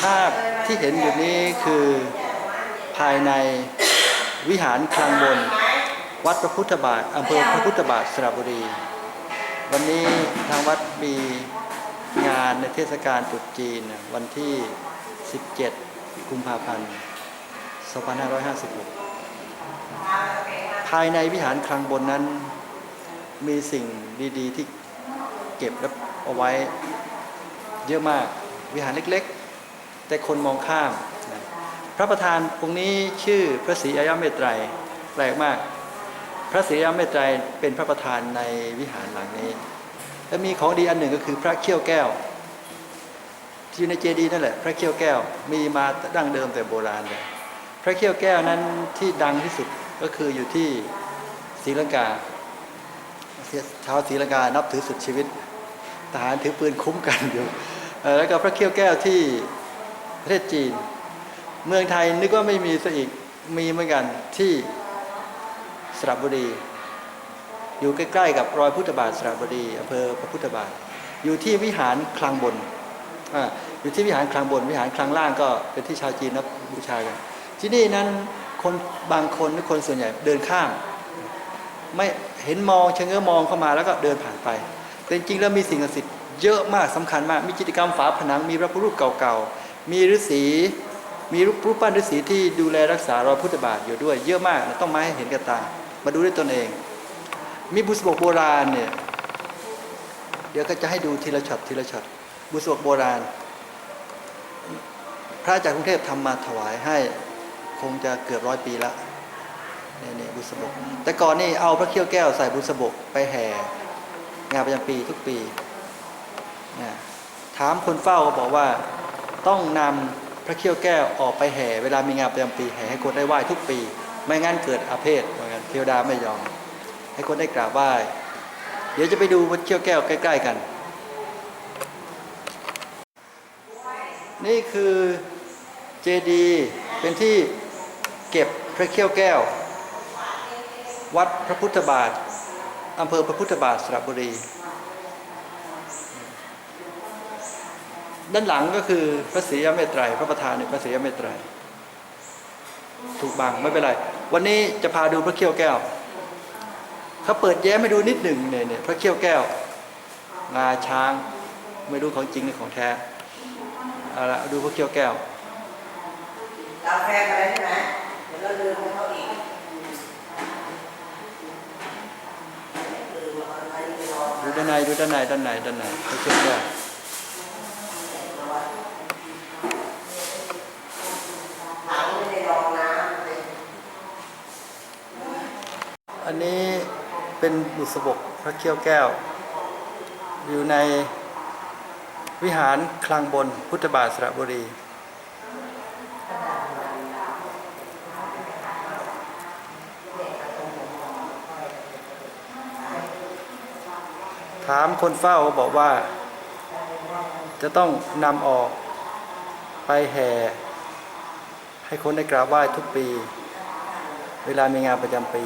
ภาพที่เห็นอยู่นี้คือภายในวิหารคลังบน วัดพระพุทธบาทอำเภอพระพุทธบาทสระบุรี วันนี้ทางวัดมีงานในเทศกาลตรุษจีนวันที่ 17 กุมภาพันธ์ 2556 ภายในวิหารคลังบนนั้น มีสิ่งดี ๆ ที่เก็บและเอาไว้เยอะมากวิหารเล็ก ๆ แต่คนมองข้ามนะพระประธานองค์นี้ชื่อพระศรีอริยเมตไตรแปลกมาก พระศรีอริยเมตไตรเป็นพระประธานในวิหารหลังนี้ และมีของดีอันหนึ่งก็คือพระเขี้ยวแก้วที่อยู่ในเจดีย์นั่นแหละพระเขี้ยวแก้วมีมาดั้งเดิมแต่โบราณเลยพระเขี้ยวแก้วนั้นที่ดังที่สุดก็คืออยู่ที่ศรีลังกาชาวศรีลังกานับถือสุดชีวิต ทหารถือปืนคุ้มกันอยู่แล้วก็พระเขี้ยวแก้วที่ ประเทศจีน เมืองไทยนึกว่าไม่มีซะอีกมีเหมือนกันที่สระบุรี อยู่ใกล้ๆกับรอยพุทธบาทสระบุรีอำเภอพระพุทธบาท อยู่ที่วิหารคลังบนอาอยู่ที่วิหารคลังบน วิหารคลังล่างก็เป็นที่ชาวจีนนับบูชากันที่นี่นั้นคนบางคนหรือคนส่วนใหญ่เดินข้าม ไม่เห็นมองเชงเง้อมองเข้ามาแล้วก็เดินผ่านไป แต่จริงๆแล้วมีสิ่งศักดิ์สิทธิ์เยอะมากสำคัญมากมีจิตกรรมฝาผนังมีพระพุทธรูปเก่าๆ มีฤาษีมีรูปรูปปั้นฤาษีที่ดูแลรักษารอยพุทธบาทอยู่ด้วย เยอะมากต้องมาให้เห็นกับตา มาดูด้วยตนเอง มีบุษบกโบราณเนี่ยเดี๋ยวก็จะให้ดูทีละช็อตทีละช็อตบุษบกโบราณ พระจากกรุงเทพทำมาถวายให้คงจะเกือบร้อยปีละนี่นี่บุษบก แต่ก่อนนี่เอาพระเขี้ยวแก้วใส่บุษบกไปแห่งานประจำปีทุกปีนะถามคนเฝ้าก็บอกว่า ต้องนำพระเขี้ยวแก้วออกไปแห่ เวลามีงานประจำปีแห่ให้คนได้ไหว้ทุกปี ไม่งั้นเกิดอาเพศเหมือนกันเทวดาไม่ยอม ให้คนได้กราบไหว้ เดี๋ยวจะไปดูพระเขี้ยวแก้วใกล้ ๆกัน นี่คือเจดีเป็นที่เก็บพระเขี้ยวแก้ว วัดพระพุทธบาทอำเภอพระพุทธบาทสระบุรี ด้านหลังก็คือพระศรียเมตไตรพระประธานในพระศรียเมตไตรถูกบังไม่เป็นไร วันนี้จะพาดูพระเขี้ยวแก้วเขาเปิดแย้มให้ดูนิดหนึ่งเนี่ยเนี่ยพระเขี้ยวแก้วงาช้างไม่รู้ของจริงหรือของแท้เอาละดูพระเขี้ยวแก้วกาแฟกันเลยใช่ไหมเดี๋ยวเราลืมให้เขาอีกดูด้านในดูด้านในด้านในด้านในพระเขี้ยวแก้ว ถังไม่ได้รองน้ำเลย อันนี้เป็นบุษบกพระเขี้ยวแก้ว อยู่ในวิหารคลังบนพุทธบาทสระบุรี ถามคนเฝ้าบอกว่า จะต้องนำออกไปแห่ ให้คนได้กราบไหว้ทุกปี เวลามีงานประจำปี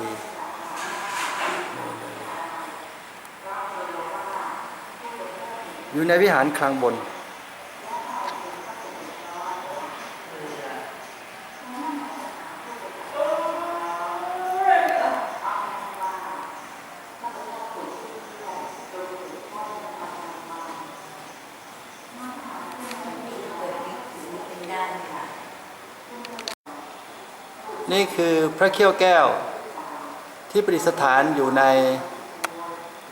อยู่ในวิหารคลังบน นี่คือพระเขี้ยวแก้ว ที่ประดิษฐานอยู่ใน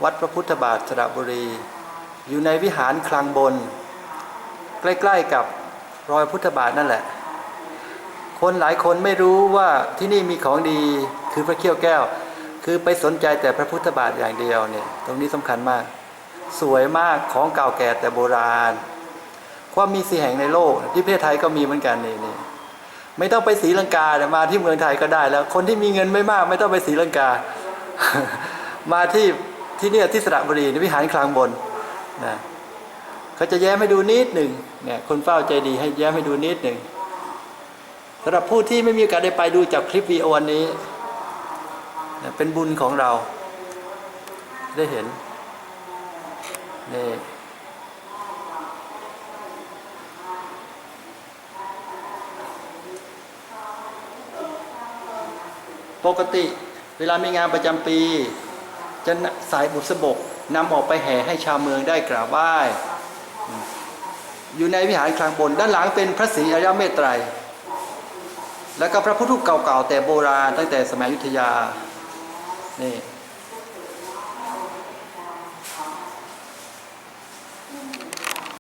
วัดพระพุทธบาทสระบุรี อยู่ในวิหารคลังบน ใกล้ๆกับรอยพุทธบาทนั่นแหละ คนหลายคนไม่รู้ว่าที่นี่มีของดีคือพระเขี้ยวแก้ว คือไปสนใจแต่พระพุทธบาทอย่างเดียวเนี่ยตรงนี้สำคัญมาก สวยมากของเก่าแก่แต่โบราณ ความมีสีแห่งในโลก ที่ประเทศไทยก็มีเหมือนกันนี่นี่ไม่ต้องไปศรีลังกาแต่มาที่เมืองไทยก็ได้แล้ว คนที่มีเงินไม่มาก ไม่ต้องไปศรีลังกา มาที่ที่เนี่ยที่สระบุรีในวิหารคลังบน นะเขาจะแย้มให้ดูนิดหนึ่งเนี่ยคนเฝ้าใจดีให้แย้มให้ดูนิดหนึ่งสำหรับผู้ที่ไม่มีโอกาสได้ไปดูจับคลิปวีโอวันนี้นะเป็นบุญของเรา ได้เห็นนี่ปกติเวลามีงานประจำปี จะสายบุษบก นำออกไปแห่ให้ชาวเมืองได้กราบไหว้อยู่ในวิหารคลังบน ด้านหลังเป็นพระศรีอริยเมตไตร แล้วก็พระพุทธรูปเก่าๆแต่โบราณตั้งแต่สมัยยุทธยานี่